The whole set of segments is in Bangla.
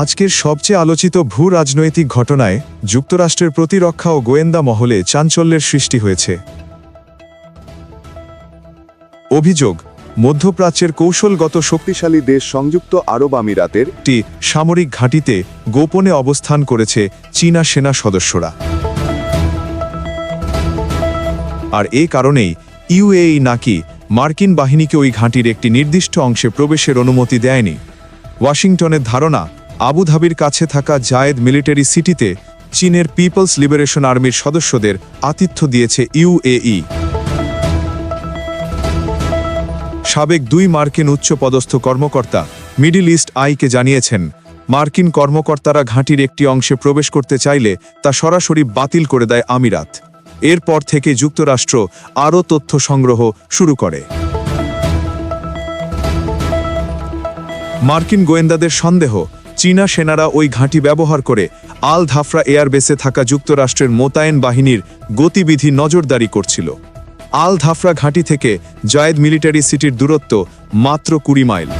আজকের সবচেয়ে আলোচিত ভূ রাজনৈতিক ঘটনায় যুক্তরাষ্ট্রের প্রতিরক্ষা ও গোয়েন্দা মহলে চাঞ্চল্যের সৃষ্টি হয়েছে। অভিযোগ, মধ্যপ্রাচ্যের কৌশলগত শক্তিশালী দেশ সংযুক্ত আরব আমিরাতের শক্তি সামরিক ঘাঁটিতে গোপনে অবস্থান করেছে চীনা সেনা সদস্যরা। আর এ কারণেই ইউএই নাকি মার্কিন বাহিনীকে ওই ঘাঁটির একটি নির্দিষ্ট অংশে প্রবেশের অনুমতি দেয়নি। ওয়াশিংটনের ধারণা আবুধাবির কাছে থাকা জায়েদ মিলিটারি সিটিতে চীনের পিপলস লিবারেশন আর্মির সদস্যদের আতিথ্য দিয়েছে ইউএই সাবেক দুই মার্কিন উচ্চপদস্থ কর্মকর্তা মিডিল ইস্ট আইকে জানিয়েছেন, মার্কিন কর্মকর্তারা ঘাঁটির একটি অংশে প্রবেশ করতে চাইলে তা সরাসরি বাতিল করে দেয় আমিরাত। এরপর থেকে যুক্তরাষ্ট্র আরও তথ্য সংগ্রহ শুরু করে। মার্কিন গোয়েন্দাদের সন্দেহ চীনা সেনারা ওই ঘাঁটি ব্যবহার করে আল ধাফরা এয়ারবেসে থাকা যুক্তরাষ্ট্রের মোতায়েন বাহিনীর গতিবিধি নজরদারি করছিল। আল ধাফরা ঘাঁটি থেকে জায়েদ মিলিটারি সিটির দূরত্ব মাত্র কুড়ি মাইল।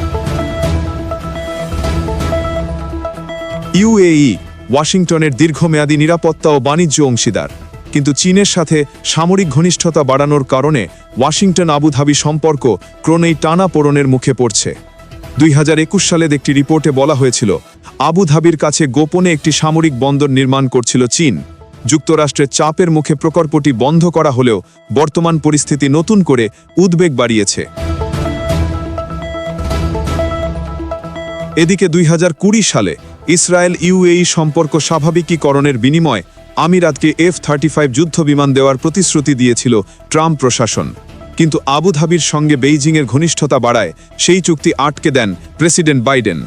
ইউএই ওয়াশিংটনের দীর্ঘমেয়াদী নিরাপত্তা ও বাণিজ্য অংশীদার। কিন্তু চীনের সাথে সামরিক ঘনিষ্ঠতা বাড়ানোর কারণে ওয়াশিংটন আবুধাবি সম্পর্ক ক্রমেই টানা পোড়নের মুখে পড়ছে। দুই হাজার একুশ সালের একটি রিপোর্টে বলা হয়েছিল, আবুধাবির কাছে গোপনে একটি সামরিক বন্দর নির্মাণ করছিল চীন। যুক্তরাষ্ট্রের চাপের মুখে প্রকল্পটি বন্ধ করা হলেও বর্তমান পরিস্থিতি নতুন করে উদ্বেগ বাড়িয়েছে। এদিকে দুই হাজার কুড়ি সালে ইসরায়েল ইউএই সম্পর্ক স্বাভাবিকীকরণের বিনিময় আমিরাতকে এফ থার্টি ফাইভ যুদ্ধ বিমান দেওয়ার প্রতিশ্রুতি দিয়েছিল ট্রাম্প প্রশাসন। কিন্তু আবুধাবির সঙ্গে বেইজিংয়ের ঘনিষ্ঠতা বাড়ায়, সেই চুক্তি আটকে দেন প্রেসিডেন্ট বাইডেন।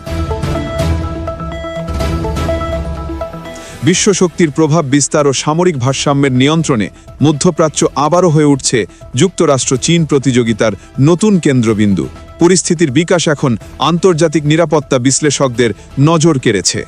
বিশ্বশক্তির প্রভাব, বিস্তার ও সামরিক ভারসাম্যের নিয়ন্ত্রণে মধ্যপ্রাচ্য আবারও হয়ে উঠছে যুক্তরাষ্ট্র চীন প্রতিযোগিতার নতুন কেন্দ্রবিন্দু। পরিস্থিতির বিকাশ এখন আন্তর্জাতিক নিরাপত্তা বিশ্লেষকদের নজর কেড়েছে।